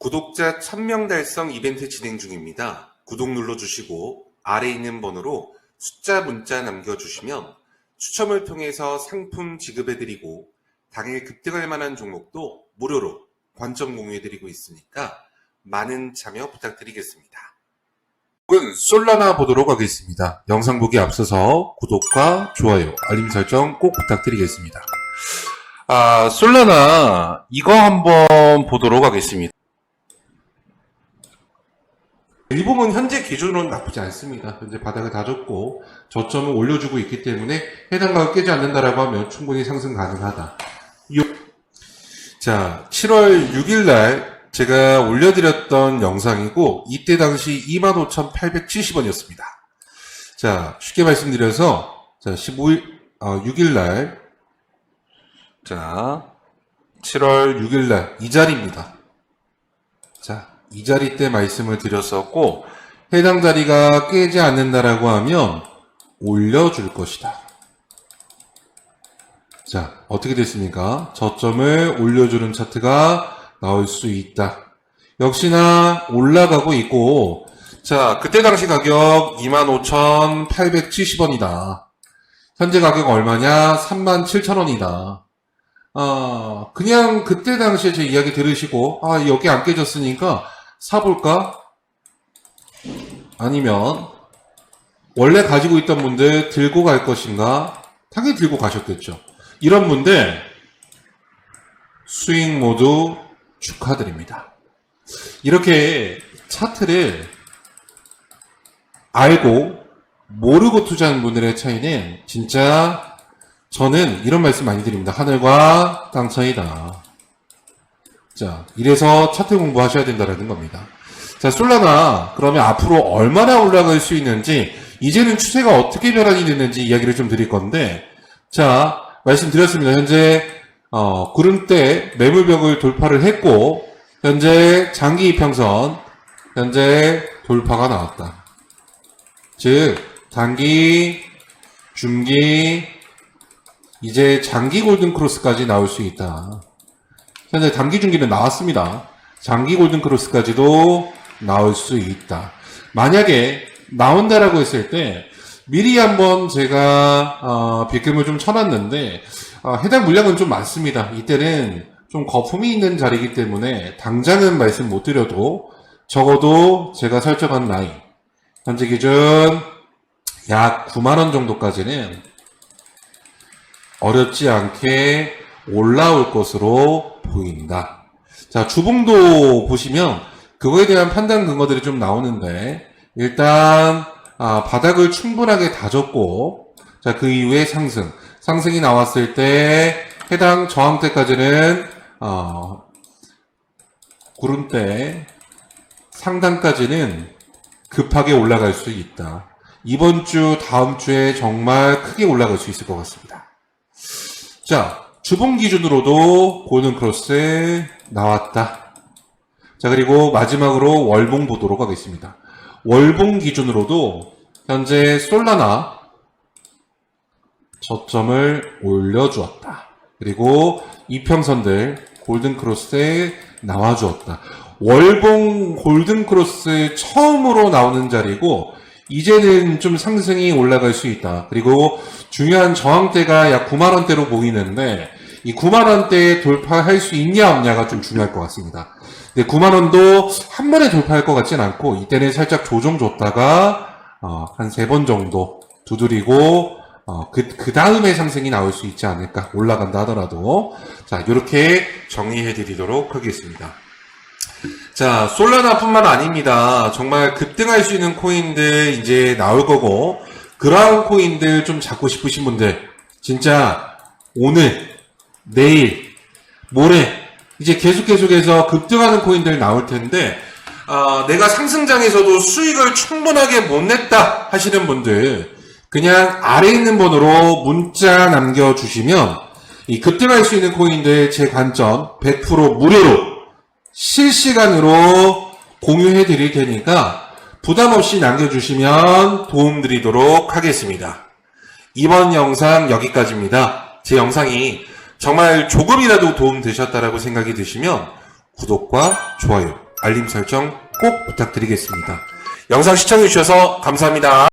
구독자 1000명 달성 이벤트 진행 중입니다. 구독 눌러주시고 아래 있는 번호로 숫자 문자 남겨주시면 추첨을 통해서 상품 지급해드리고 당일 급등할 만한 종목도 무료로 관점 공유해드리고 있으니까 많은 참여 부탁드리겠습니다. 오늘 솔라나 보도록 하겠습니다. 영상 보기 앞서서 구독과 좋아요, 알림 설정 꼭 부탁드리겠습니다. 아, 솔라나 이거 한번 보도록 하겠습니다. 일봉은 현재 기준으로는 나쁘지 않습니다. 현재 바닥을 다졌고 저점을 올려주고 있기 때문에 해당 가격 깨지 않는다라고 하면 충분히 상승 가능하다. 요- 자, 7월 6일 날 제가 올려드렸던 영상이고 이때 당시 25,870원이었습니다. 자, 쉽게 말씀드려서 자, 15일 어, 6일 날 자, 7월 6일 날 이 자리입니다. 자, 이 자리 때 말씀을 드렸었고, 해당 자리가 깨지 않는다라고 하면 올려줄 것이다. 자, 어떻게 됐습니까? 저점을 올려주는 차트가 나올 수 있다. 역시나 올라가고 있고, 자, 그때 당시 가격 25,870원이다. 현재 가격 얼마냐? 37,000원이다. 아, 그냥 그때 당시에 제 이야기 들으시고, 아, 여기 안 깨졌으니까 사볼까? 아니면, 원래 가지고 있던 분들 들고 갈 것인가? 당연히 들고 가셨겠죠. 이런 분들, 수익 모두 축하드립니다. 이렇게 차트를 알고, 모르고 투자하는 분들의 차이는 진짜 저는 이런 말씀 많이 드립니다. 하늘과 땅 차이다. 자, 이래서 차트 공부하셔야 된다는 겁니다. 자, 솔라나, 그러면 앞으로 얼마나 올라갈 수 있는지, 이제는 추세가 어떻게 변환이 됐는지 이야기를 좀 드릴 건데, 자, 말씀드렸습니다. 현재, 어, 구름대 매물벽을 돌파를 했고, 현재 장기 이평선, 현재 돌파가 나왔다. 즉, 단기, 중기, 이제 장기 골든 크로스까지 나올 수 있다. 현재 단기 중기는 나왔습니다. 장기 골든 크로스까지도 나올 수 있다. 만약에 나온다라고 했을 때 미리 한번 제가 어, 비금을 좀 쳐놨는데 어, 해당 물량은 좀 많습니다. 이때는 좀 거품이 있는 자리이기 때문에 당장은 말씀 못 드려도 적어도 제가 설정한 라인 현재 기준 약 9만 원 정도까지는 어렵지 않게 올라올 것으로 보인다. 자, 주봉도 보시면 그거에 대한 판단 근거들이 좀 나오는데 일단 아, 바닥을 충분하게 다졌고 자, 그 이후에 상승. 상승이 나왔을 때 해당 저항대까지는 어, 구름대 상단까지는 급하게 올라갈 수 있다. 이번 주, 다음 주에 정말 크게 올라갈 수 있을 것 같습니다. 자, 주봉 기준으로도 골든 크로스 나왔다. 자, 그리고 마지막으로 월봉 보도록 하겠습니다. 월봉 기준으로도 현재 솔라나 저점을 올려주었다. 그리고 이평선들 골든 크로스에 나와주었다. 월봉 골든 크로스 처음으로 나오는 자리고 이제는 좀 상승이 올라갈 수 있다. 그리고 중요한 저항대가 약 9만 원대로 보이는데 이 9만 원대에 돌파할 수 있냐 없냐가 좀 중요할 것 같습니다. 근데 9만 원도 한 번에 돌파할 것 같진 않고 이때는 살짝 조정 줬다가 어, 한 세 번 정도 두드리고 어, 그, 그 다음에 상승이 나올 수 있지 않을까 올라간다 하더라도 자 이렇게 정리해 드리도록 하겠습니다. 자, 솔라나뿐만 아닙니다. 정말 급등할 수 있는 코인들 이제 나올 거고, 그러한 코인들 좀 잡고 싶으신 분들, 진짜 오늘, 내일, 모레, 이제 계속 계속해서 급등하는 코인들 나올 텐데, 아, 내가 상승장에서도 수익을 충분하게 못 냈다 하시는 분들, 그냥 아래 있는 번호로 문자 남겨주시면, 이 급등할 수 있는 코인들 제 관점 100% 무료로 실시간으로 공유해 드릴 테니까 부담 없이 남겨주시면 도움 드리도록 하겠습니다. 이번 영상 여기까지입니다. 제 영상이 정말 조금이라도 도움 되셨다라고 생각이 드시면 구독과 좋아요, 알림 설정 꼭 부탁드리겠습니다. 영상 시청해주셔서 감사합니다.